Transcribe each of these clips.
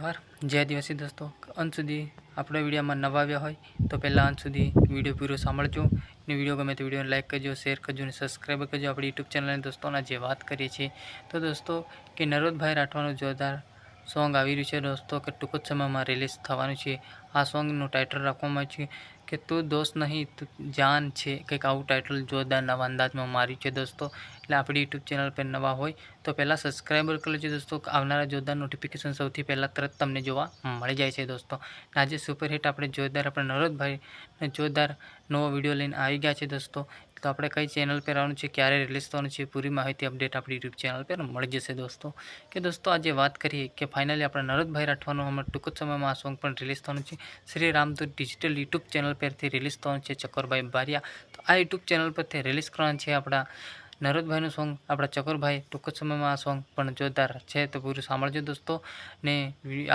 જોહાર જય આદિવાસી દોસ્તો. અંત સુધી આપણા વિડીયોમાં નવા આવ્યા હોય તો પહેલાં અંત સુધી વીડિયો પૂરો સાંભળજો. ને વીડિયો ગમે તો વિડીયોને લાઇક કરજો, શેર કરજો અને સબસ્ક્રાઈબ કરજો આપણી યુટ્યુબ ચેનલને દોસ્તોના જે વાત કરીએ છીએ. તો દોસ્તો, કે નરોદભાઈ રાઠવાનું જોરદાર સોંગ આવી રહ્યું છે દોસ્તો, કે ટૂંક જ સમયમાં રિલીઝ થવાનું છે. આ સોંગનું ટાઇટલ રાખવામાં આવ્યું છે કે તું દોસ્ત નહીં, તું જાન છે. કંઈક આવું ટાઇટલ જોરદાર નવા અંદાજમાં માર્યું છે દોસ્તો. એટલે આપણી યુટ્યુબ ચેનલ પર નવા હોય, તો પહેલાં સબસ્ક્રાઈબર કરી લેજો દોસ્તો. આવનારા જોરદાર નોટિફિકેશન સૌથી પહેલાં તરત તમને જોવા મળી જાય છે દોસ્તો. આજે સુપરહિટ આપણે જોરદાર આપણે નરોદભાઈ જોરદાર નવો વીડિયો લઈને આવી ગયા છે દોસ્તો. તો આપણે કઈ ચેનલ પર આવવાનું છે, ક્યારે રિલીઝ થવાનું છે પૂરી માહિતી અપડેટ આપણી યુટ્યુબ ચેનલ પર મળી જશે દોસ્તો. કે દોસ્તો આજે વાત કરીએ કે ફાઇનલી આપણે નરોદભાઈ રાઠવાનું હમણાં ટૂંક જ સમયમાં આ સોંગ પણ રિલીઝ થવાનું છે. Shri Ramdoot digital YouTube channel પરથી રિલીઝ થવાનું છે ચકોરભાઈ બારિયા. તો આ યુટ્યુબ ચેનલ પરથી રિલીઝ કરવાનું છે આપણા નરોદભાઈનું સોંગ, આપણા ચકુરભાઈ, ટૂંક જ સમયમાં આ સોંગ પણ જોરદાર છે. તો પૂરું સાંભળજો દોસ્તો ને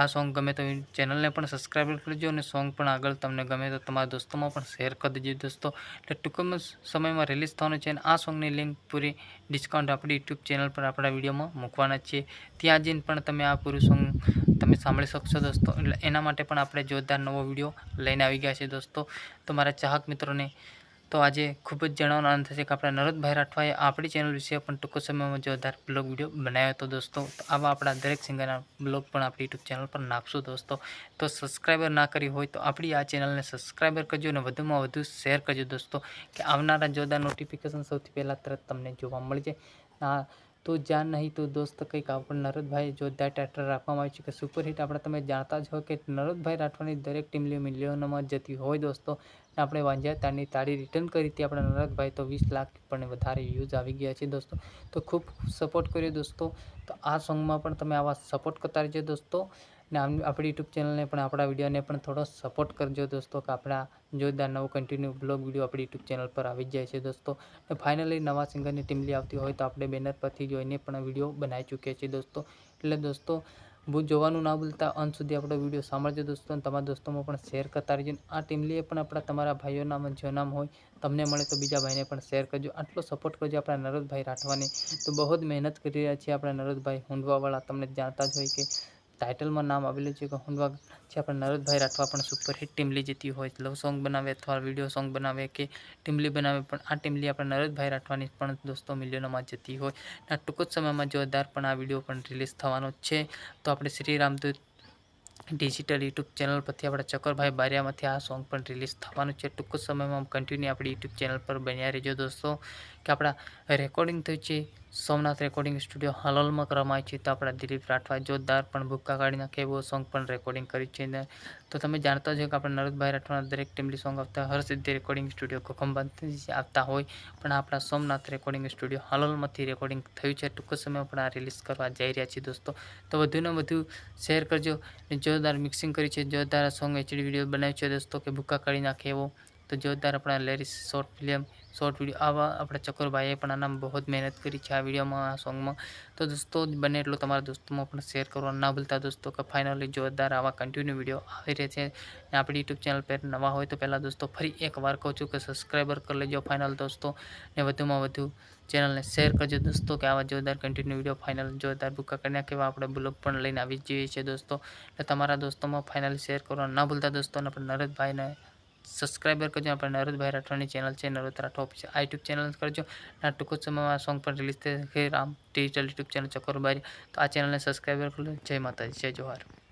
આ સોંગ ગમે તો ચેનલને પણ સબસ્ક્રાઈબ કરજો અને સોંગ પણ આગળ તમને ગમે તો તમારા દોસ્તોમાં પણ શેર કરી દેજો દોસ્તો. એટલે ટૂંકમાં સમયમાં રિલીઝ થવાનું છે અને આ સોંગની લિંક પૂરી ડિસ્કાઉન્ટ આપણી યુટ્યુબ ચેનલ પર આપણા વિડીયોમાં મૂકવાના છીએ. ત્યાં જઈને પણ તમે આ પૂરું સોંગ તમે સાંભળી શકશો દોસ્તો. એટલે એના માટે પણ આપણે જોરદાર નવો વીડિયો લઈને આવી ગયા છે દોસ્તો. તો મારા ચાહક મિત્રોને તો આજે ખૂબ જ જણાવવાનો આનંદ થશે કે આપણા નરોદભાઈ રાઠવાએ આપણી ચેનલ વિશે પણ ટૂંક સમયમાં જોરદાર બ્લોગ વીડિયો બનાવ્યો હતો દોસ્તો. આવા આપણા દરેક સિંગરના બ્લોગ પણ આપણી યુટ્યુબ ચેનલ પર નાખશું દોસ્તો. તો સબસ્ક્રાઈબર ના કરી હોય તો આપણી આ ચેનલને સબસ્ક્રાઈબર કરજો અને વધુમાં વધુ શેર કરજો દોસ્તો, કે આવનારા જોરદાર નોટિફિકેશન સૌથી પહેલાં તરત તમને જોવા મળી જાય તો જાન નહીં તો દોસ્ત, કંઈક આપણે નરોદભાઈ જોરદાર ટાઇટલ રાખવામાં આવ્યું છે કે સુપરહિટ આપણે તમે જાણતા જ હો કે નરોદભાઈ રાઠવાની દરેક ટીમ મિલિયનોમાં જતી હોય દોસ્તો. આપણે વાંઝ્યા તારની તાળી રિટર્ન કરી હતી આપણા નરદભાઈ, તો વીસ લાખ પણ વધારે વ્યૂઝ આવી ગયા છે દોસ્તો. તો ખૂબ સપોર્ટ કર્યો દોસ્તો. તો આ સોંગમાં પણ તમે આવા સપોર્ટ કરતા રહેજો દોસ્તો. ને આપણી યુટ્યુબ ચેનલને પણ આપણા વિડીયોને પણ થોડો સપોર્ટ કરજો દોસ્તો, કે આપણા જોરદાર નવો કન્ટિન્યુ બ્લોગ વીડિયો આપણી યુટ્યુબ ચેનલ પર આવી જાય છે દોસ્તો. ને ફાઇનલી નવા સિંગરની ટીમલી આવતી હોય તો આપણે બેનર પરથી જોઈને પણ વીડિયો બનાવી ચૂકીએ છીએ દોસ્તો. એટલે દોસ્તો, બહુ જોવાનું ના ભૂલતા, અંત સુધી આપણો વીડિયો સાંભળજો દોસ્તો અને તમારા દોસ્તોમાં પણ શેર કરતા રહેજો. આ ટીમલીએ પણ આપણા તમારા ભાઈઓના જો નામ હોય, તમને મળે તો બીજા ભાઈને પણ શેર કરજો. આટલો સપોર્ટ કરજો આપણા નરોદભાઈ રાઠવાને. તો બહુ જ મહેનત કરી રહ્યા છીએ આપણા નરોદભાઈ હુંડવાવાળા, તમને જાણતા જ હોય કે ટાઇટલમાં નામ આવેલું છે કે હુંડવા છે આપણે નરોદભાઈ રાઠવા પણ સુપરહિટ ટીમલી જતી હોય લવ સોંગ બનાવે અથવા વીડિયો સોંગ બનાવે કે ટીમલી બનાવે, પણ આ ટીમલી આપણે નરોદભાઈ રાઠવાની પણ દોસ્તો મિલિયનોમાં જતી હોય. આ ટૂંક જ સમયમાં જોરદાર પણ આ વીડિયો પણ રિલીઝ થવાનો છે, તો આપણે Shri Ramdoot digital YouTube channel પરથી આપણા ચકરભાઈ બારિયામાંથી આ સોંગ પણ રિલીઝ થવાનું છે. ટૂંક સમયમાં કન્ટિન્યુ આપણી યુટ્યુબ ચેનલ પર બન્યા રહેજો દોસ્તો, કે આપણા રેકોર્ડિંગ થયું છે સોમનાથ રેકોર્ડિંગ સ્ટુડિયો હલોલમાં કરવામાં આવી છે. તો આપણા દિલીપ રાઠવા જોરદાર પણ ભૂક્કા કાઢી નાખે એવો સોંગ પણ રેકોર્ડિંગ કર્યું છે. ને તો તમે જાણતા છો કે આપણે નરદભાઈ રાઠવાના દરેક ટીમલી સોંગ આવતા હરસિદ્ધિ રેકોર્ડિંગ સ્ટુડિયો કોખંબાથી આવતા હોય. પણ આપણા સોમનાથ રેકોર્ડિંગ સ્ટુડિયો હલોલમાંથી રેકોર્ડિંગ થયું છે. ટૂંક સમયમાં પણ આ રિલીઝ કરવા જઈ રહ્યા છીએ દોસ્તો. તો વધુને વધુ શેર કરજો. જોરદાર મિક્સિંગ કરી છે. જોરદાર સોંગ એચડી વીડિયો બનાવ્યો છે દોસ્તો કે ભૂક્કા કાઢી નાખે એવો. તો જોરદાર આપણા લેરીસ શોર્ટ ફિલ્મ શોર્ટ વીડિયો, આવા આપણા ચકોરભાઈએ પણ આના બહુ મહેનત કરી છે આ વિડીયોમાં, આ સોંગમાં. તો દોસ્તો બને એટલો તમારા દોસ્તોમાં પણ શેર કરવા ના ભૂલતા દોસ્તો કે ફાઇનલી જોરદાર આવા કન્ટિન્યુ વીડિયો આવી રહે છે. આપણી યુટ્યુબ ચેનલ પર નવા હોય તો પહેલાં દોસ્તો ફરી એકવાર કહું છું કે સબસ્ક્રાઈબર કરી લેજો ફાઇનલ દોસ્તો. ને વધુમાં વધુ ચેનલને શેર કરજો દોસ્તો કે આવા જોરદાર કન્ટિન્યુ વીડિયો ફાઇનલ જોરદાર બુકા કરી નાખેવા આપણે બ્લોગ પણ લઈને આવી જઈએ છીએ દોસ્તો. એટલે તમારા દોસ્તોમાં ફાઇનલી શેર કરવા ના ભૂલતા દોસ્તો અને આપણે નરેશભાઈને સબસ્ક્રાઈબર કરજો. આપણે નરોદભાઈ રાઠવાની ચેનલ છે, નરોદ રાઠવા ઓફિસ આ યુટ્યુબ ચેનલ કરજો. આ ટૂંક જ સમયમાં સોંગ પણ રિલીઝ થશે. રામ ડિજિટલ યુટ્યુબ ચેનલ ચકોરબારી. તો આ ચેનલને સબસ્ક્રાઈબર કરજો જય માતાજી, જય જોહાર